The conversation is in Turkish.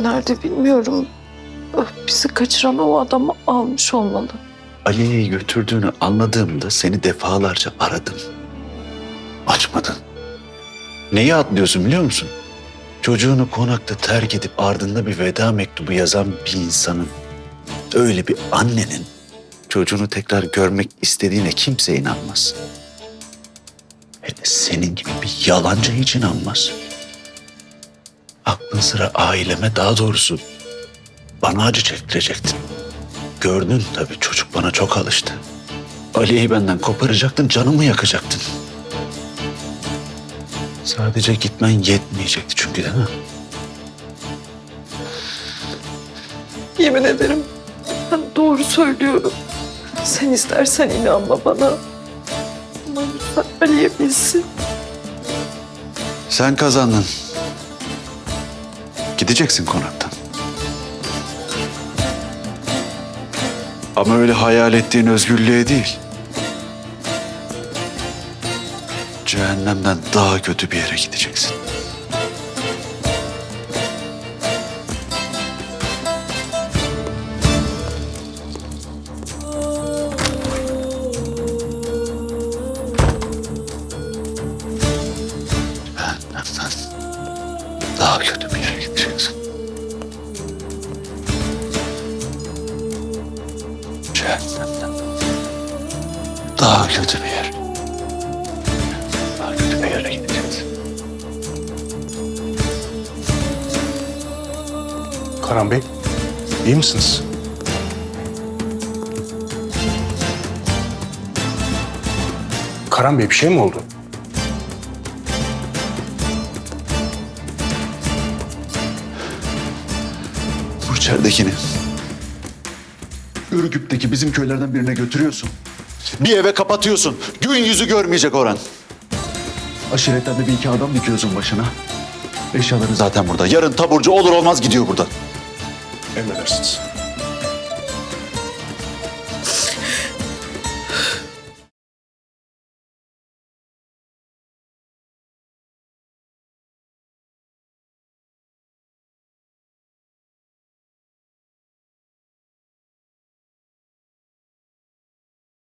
nerede bilmiyorum. Öf, Bizi kaçıran o adamı almış olmalı. Aliye'yi götürdüğünü anladığımda seni defalarca aradım. Açmadın. Neyi atlıyorsun biliyor musun? Çocuğunu konakta terk edip ardında bir veda mektubu yazan bir insanın, öyle bir annenin çocuğunu tekrar görmek istediğine kimse inanmaz. Hele senin gibi bir yalancı hiç inanmaz. Aklın sıra aileme daha doğrusu bana acı çektirecektin. Gördün tabii çocuk bana çok alıştı. Ali'yi benden koparacaktın, canımı yakacaktın. Sadece gitmen yetmeyecekti çünkü değil mi? Yemin ederim ben doğru söylüyorum. Sen istersen inanma bana. Ama lütfen Ali'ye bilsin. Sen kazandın. Gideceksin konaktan. Ama öyle hayal ettiğin özgürlüğe değil. Cehennemden daha kötü bir yere gideceksin. Cehennemden daha kötü bir yere Cehennemden daha kötü bir yer. Daha kötü bir yere gideceksin. Karan Bey, iyi misiniz? Karan Bey bir şey mi oldu? İçeridekini Ürgüp'teki bizim köylerden birine götürüyorsun. Bir eve kapatıyorsun. Gün yüzü görmeyecek Orhan. Aşiretten de bir iki adam dikiyorsun başına. Eşyaları zaten burada. Yarın taburcu olur olmaz gidiyor buradan. Emredersiniz.